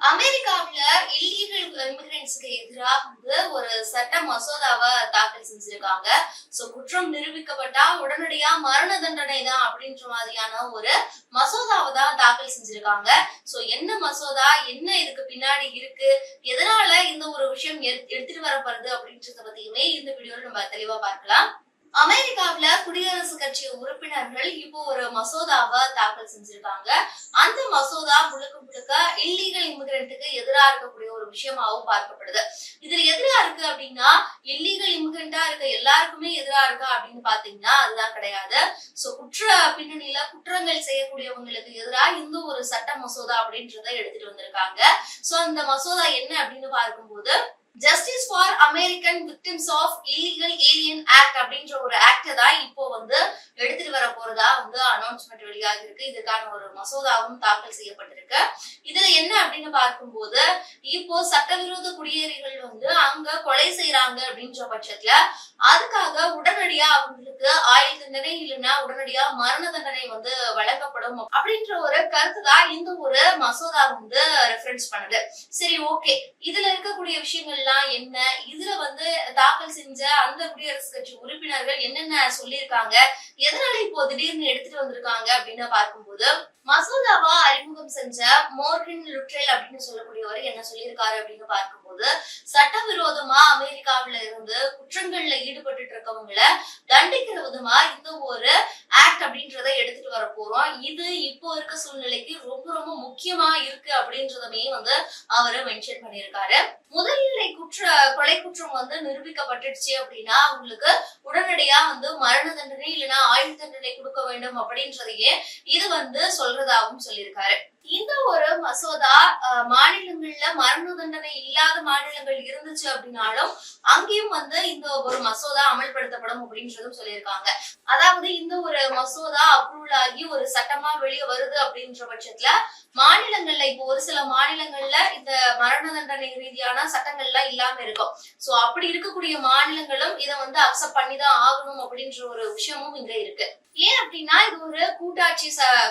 அமெரிக்காவுல இல்லீகல் இமிகிரண்ட்ஸ்க்கு எதிராக வந்து ஒரு சட்ட மசோதாவை தாக்கல் செஞ்சிருக்காங்க. சோ குற்றம் நிரூபிக்கப்பட்டா உடனடியா மரண தண்டனை தான் அப்படின்ற மாதிரியான ஒரு மசோதாவை தான் தாக்கல் செஞ்சிருக்காங்க. சோ என்ன மசோதா என்ன இதுக்கு பின்னாடி இருக்கு எதனால இந்த ஒரு விஷயம் எடுத்துட்டு வரப்படுது அப்படின்றத பத்தியுமே இந்த வீடியோல நம்ம தெளிவா பார்க்கலாம். அமெரிக்காவில குடியரசுக் கட்சி உறுப்பினர்கள் இப்போ ஒரு மசோதாவை தாக்கல் செஞ்சிருக்காங்க. அந்த மசோதா முழுக்க முழுக்க இல்லீகல் இமிகிரண்ட்டுக்கு எதிராக இருக்கக்கூடிய ஒரு விஷயமாவும் பார்க்கப்படுது. இதுல எதிரா இருக்கு அப்படின்னா இல்லீகல் இமிகிரண்டா இருக்க எல்லாருக்குமே எதிரா இருக்கா அப்படின்னு பாத்தீங்கன்னா அதுதான் கிடையாது. சோ குற்ற பின்னணியில குற்றங்கள் செய்யக்கூடியவங்களுக்கு எதிரா இந்த ஒரு சட்ட மசோதா அப்படின்றத எடுத்துட்டு வந்திருக்காங்க. சோ அந்த மசோதா என்ன அப்படின்னு பார்க்கும்போது justice for American victims of illegal alien act அப்படின்ற ஒரு ஆக்டை தான் இப்போ வந்து எடுத்துட்டு வர போறதா வந்து அனௌன்ஸ்மெண்ட் வெளியாக இருக்கு. இதுக்கான ஒரு மசோதாவும் தாக்கல் செய்யப்பட்டிருக்கு. இதுல என்ன அப்படின்னு பார்க்கும்போது இப்போ சட்டவிரோத குடியேறிகள் வந்து அங்க கொலை செய்யறாங்க அப்படின்ற பட்சத்துல அதுக்காக உடனடியா அவங்களுக்கு ஆயுள் தண்டனை இல்லைன்னா உடனடியா மரண தண்டனை வந்து வழங்கப்படும் அப்படின்ற ஒரு கருத்து தான் இந்த ஒரு மசோதா வந்து ரெஃபரன்ஸ் பண்ணுது. சரி ஓகே இதுல இருக்கக்கூடிய விஷயங்கள் விஷயங்கள்லாம் என்ன? இதுல வந்து தாக்கல் செஞ்ச அந்த குடியரசுக் கட்சி உறுப்பினர்கள் என்னென்ன சொல்லியிருக்காங்க? எதனால இப்போ திடீர்னு எடுத்துட்டு வந்திருக்காங்க அப்படின்னு பார்க்கும்போது மசோதாவா அறிமுகம் செஞ்ச மோர்கன் லுட்ரெல் அப்படின்னு சொல்லக்கூடியவர் என்ன சொல்லியிருக்காரு அப்படின்னு பார்க்கும்போது சட்டவிரோதமா அமெரிக்காவுல இருந்து குற்றங்கள்ல ஈடுபட்டு இருக்கவங்கள தண்டிக்கிற விதமா இந்த ஒரு ஆக்ட் அப்படின்றத எடுத்துட்டு வர போறோம். இது இப்போ இருக்க சூழ்நிலைக்கு ரொம்ப ரொம்ப முக்கியமா இருக்கு அப்படின்றதுமே வந்து அவரு மென்ஷன் பண்ணியிருக்காரு. முதல்நிலை குற்ற கொலை குற்றம் வந்து நிரூபிக்கப்பட்டுடுச்சு அப்படின்னா அவங்களுக்கு உடனடியா வந்து மரண தண்டனை இல்லைன்னா ஆயுள் தண்டனை கொடுக்க வேண்டும் அப்படின்றதையே இது வந்து சொல்றதாகவும் சொல்லியிருக்காரு. இந்த ஒரு மசோதா மாநிலங்கள்ல மரண தண்டனை இல்லாத மாநிலங்கள் இருந்துச்சு அப்படின்னாலும் அங்கேயும் வந்து இந்த ஒரு மசோதா அமல்படுத்தப்படும் அப்படின்றதும் சொல்லியிருக்காங்க. அதாவது இந்த ஒரு மசோதா அப்ரூவல் ஆகி ஒரு சட்டமா வெளியே வருது அப்படின்ற பட்சத்துல மாநிலங்கள்ல இப்போ ஒரு சில மாநிலங்கள்ல இந்த மரண தண்டனை ரீதியான சட்டங்கள்லாம் இல்லாம இருக்கும். சோ அப்படி இருக்கக்கூடிய மாநிலங்களும் இதை வந்து அக்செப்ட் பண்ணிதான் ஆகணும் அப்படின்ற ஒரு விஷயமும் இங்க இருக்கு. ஏன் அப்படின்னா இது ஒரு கூட்டாட்சி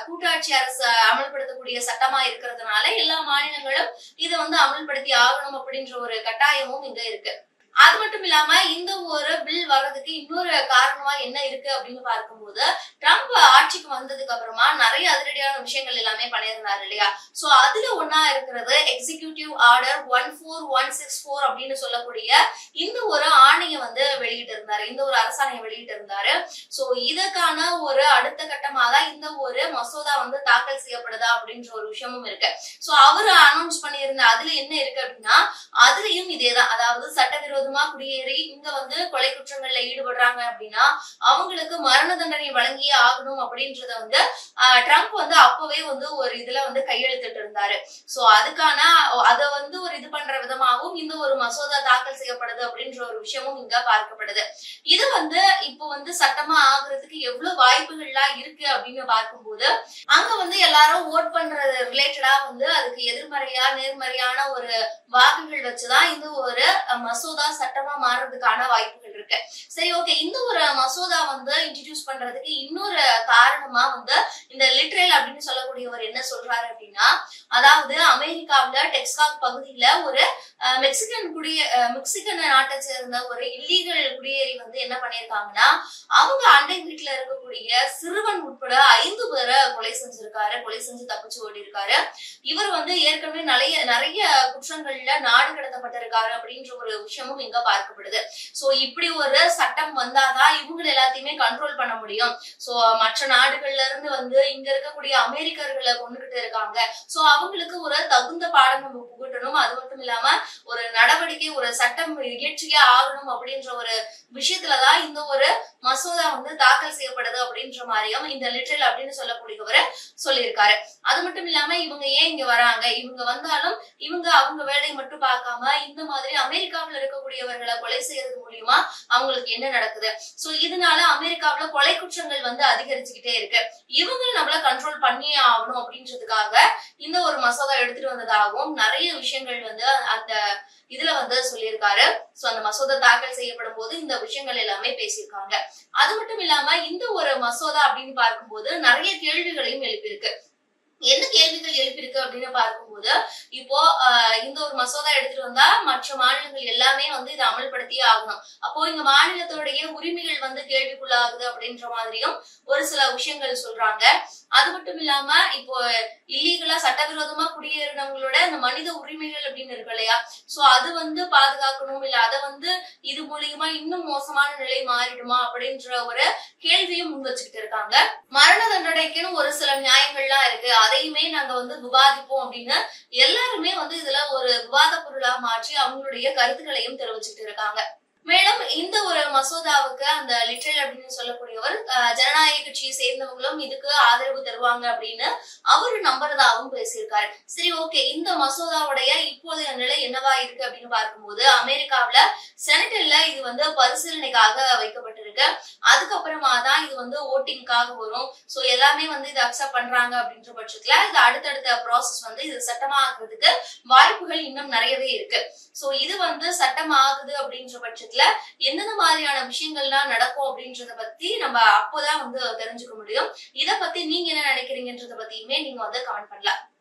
கூட்டாட்சி அரசு அமல்படுத்தக்கூடிய சட்டமா இருக்கிறதுனால எல்லா மாநிலங்களும் இதை வந்து அமல்படுத்தி ஆகணும் அப்படின்ற ஒரு கட்டாயமும் இங்க இருக்கு. அது மட்டும் இல்லாம இந்த ஒரு பில் வர்றதுக்கு இன்னொரு காரணமா என்ன இருக்கு அப்படின்னு பார்க்கும்போது ட்ரம்ப் ஆட்சிக்கு வந்ததுக்கு அப்புறமா நிறைய அதிரடியான விஷயங்கள் எல்லாமே பண்ணியிருந்தாரு இல்லையா? சோ அதுல ஒன்னா இருக்கிறது executive order one four one six four அப்படின்னு சொல்லக்கூடிய இந்த ஒரு ஆணையை வந்து வெளியிட்டு இருந்தாரு இந்த ஒரு அரசாணையை வெளியிட்டு இருந்தாரு சோ இதற்கான ஒரு அடுத்த கட்டமா தான் இந்த ஒரு மசோதா வந்து தாக்கல் செய்யப்படுதா அப்படின்ற ஒரு விஷயமும் இருக்கு. சோ அவரு அனௌன்ஸ் பண்ணியிருந்த அதுல என்ன இருக்கு அப்படின்னா அதுலயும் இதேதான். அதாவது சட்டவிரோத சட்டவிரோதமா குடியேறி இங்க வந்து கொலை குற்றங்கள்ல ஈடுபடுறாங்க அப்படின்னா அவங்களுக்கு மரண தண்டனை வழங்கியே ஆகணும் அப்படின்றத வந்து ட்ரம்ப் வந்து அப்பவே வந்து ஒரு இதுல வந்து கையெழுத்திட்டு இருந்தாரு. சோ அதுக்கான அத வந்து ஒரு இது பண்ற விதமாகவும் இந்த ஒரு மசோதா தாக்கல் செய்யப்படுது அப்படின்ற ஒரு விஷயமும் இங்க பார்க்கப்படுது. இது வந்து இப்போ வந்து சட்டமா ஆகுறதுக்கு எவ்வளவு வாய்ப்புகள்லாம் இருக்கு அப்படின்னு பார்க்கும்போது அங்க வந்து எல்லாரும் ஓட் பண்றது ரிலேட்டடா வந்து அதுக்கு எதிர்மறையா நேர்மறையான ஒரு வாக்குகள் வச்சுதான் இது ஒரு மசோதா சட்டமா மாறுறதுக்கான வாய்ப்புகள் இருக்கு. சரி ஓகே இந்த ஒரு மசோதா வந்து இன்ட்ரடியூஸ் பண்றதுக்கு இன்னொரு காரணமா வந்து இந்த லிட்ரல் அப்படின்னு சொல்லக்கூடியவர் என்ன சொல்றாரு அப்படின்னா அதாவது அமெரிக்காவில டெக்சாஸ் பகுதியில ஒரு மெக்சிகன் குடிய மெக்சிகன் நாட்டை சேர்ந்த ஒரு இல்லீகல் குடியேறி வந்து என்ன பண்ணியிருக்காங்கன்னா அவங்க அண்டை வீட்டுல இருக்கக்கூடிய சிறு உட்பட ஐந்து பேரை கொலை செஞ்சிருக்காரு கொலை செஞ்சு தப்பிச்சு ஓடி இருக்காரு இவர் வந்து ஏற்கனவே நிறைய நிறைய குற்றங்கள்ல நாடு கடத்தப்பட்டிருக்காரு அப்படின்ற ஒரு விஷயமும் இங்க பார்க்கப்படுது. சோ இப்படி ஒரு சட்டம் வந்தாதான் இவங்க எல்லாத்தையுமே கண்ட்ரோல் பண்ண முடியும். சோ மற்ற நாடுகள்ல இருந்து வந்து இங்க இருக்கக்கூடிய அமெரிக்கர்களை கொண்டுகிட்டு இருக்காங்க. சோ அவங்களுக்கு ஒரு தகுந்த பாடம் நம்ம புகட்டணும். அது மட்டும் இல்லாம ஒரு நடவடிக்கை ஒரு சட்டம் இயற்றியே ஆகணும் அப்படின்ற ஒரு விஷயத்துலதான் இந்த ஒரு மசோதா வந்து தாக்கல் செய்யப்படுது அப்படின்ற மாதிரியும் இந்த லிட்டரல் அப்படின்னு சொல்லக்கூடியவரை சொல்லியிருக்காரு. அது மட்டும் இல்லாம இவங்க ஏன் இங்க வராங்க? இவங்க வந்தாலும் இவங்க அவங்க வேலையை மட்டும் பார்க்காம இந்த மாதிரி அமெரிக்காவில் இருக்கக்கூடியவர்களை கொலை செய்யறது மூலியமா அவங்களுக்கு என்ன நடக்குது? சோ இதனால அமெரிக்காவில கொலை குற்றங்கள் வந்து அதிகரிச்சுக்கிட்டே இருக்கு. இவங்க நம்மள கண்ட்ரோல் பண்ணியே ஆகணும் அப்படின்றதுக்காக இந்த ஒரு மசோதா எடுத்துட்டு வந்ததாகவும் நிறைய விஷயங்கள் வந்து அந்த இதுல வந்து சொல்லியிருக்காரு. சோ அந்த மசோதா தாக்கல் செய்யப்படும் போது இந்த விஷயங்கள் எல்லாமே பேசியிருக்காங்க. அது மட்டும் இல்லாம இந்த ஒரு மசோதா அப்படின்னு பார்க்கும்போது நிறைய கேள்விகளையும் எழுப்பியிருக்கு. என்ன கேள்விகள் எழுப்பியிருக்கு அப்படின்னு பார்க்கும்போது இப்போ ஆஹ், இந்த ஒரு மசோதா எடுத்துட்டு வந்தா மற்ற மாநிலங்கள் எல்லாமே வந்து இதை அமல்படுத்தியே ஆகணும். அப்போ இங்க மாநிலத்தோடைய உரிமைகள் வந்து கேள்விக்குள்ளாகுது அப்படின்ற மாதிரியும் ஒரு சில விஷயங்கள் சொல்றாங்க. அது மட்டும் இல்லாம இப்போ இல்லீகலா சட்டவிரோதமா குடியேறினவங்களோட அந்த மனித உரிமைகள் அப்படின்னு இருக்கு இல்லையா? சோ அது வந்து பாதுகாக்கணும் இல்ல அதை வந்து இது மூலியமா இன்னும் மோசமான நிலை மாறிடுமா அப்படின்ற ஒரு கேள்வியும் முன் வச்சுக்கிட்டு இருக்காங்க. மரண தண்டனைக்குன்னு ஒரு சில நியாயங்கள்லாம் இருக்கு. அதையுமே நாங்க வந்து விவாதிப்போம் அப்படின்னு எல்லாருமே வந்து இதுல ஒரு விவாத பொருளா மாற்றி அவங்களுடைய கருத்துக்களையும் தெரிவிச்சுட்டு இருக்காங்க. மேலும் இந்த ஒரு மசோதாவுக்கு அந்த லிட்டரல் அப்படின்னு சொல்லக்கூடியவர் ஜனநாயக கட்சியை சேர்ந்தவங்களும் இதுக்கு ஆதரவு தருவாங்க அப்படின்னு அவரு நம்புறதாகவும் பேசியிருக்காரு. சரி ஓகே இந்த மசோதாவுடைய இப்போதைய நிலை என்னவா இருக்கு அப்படின்னு பார்க்கும்போது அமெரிக்காவுல செனட்ல இது வந்து பரிசீலனைக்காக வைக்கப்பட்டிருக்கு அதுக்கப்புறமா தான் இது வந்து ஓட்டிங்காக வரும். சோ எல்லாமே வந்து இதை அக்செப்ட் பண்றாங்க அப்படின்ற பட்சத்துல இது அடுத்தடுத்த ப்ராசஸ் வந்து இது சட்டமாகிறதுக்கு வாய்ப்புகள் இன்னும் நிறையவே இருக்கு. சோ இது வந்து சட்டமாகுது அப்படின்ற பட்சத்துல எந்தெந்த மாதிரியான விஷயங்கள்லாம் நடக்கும் அப்படின்றத பத்தி நம்ம அப்போதான் வந்து தெரிஞ்சுக்க முடியும். இத பத்தி நீங்க என்ன நினைக்கிறீங்கன்றத பத்தியுமே நீங்க வந்து கமெண்ட் பண்ணலாம்.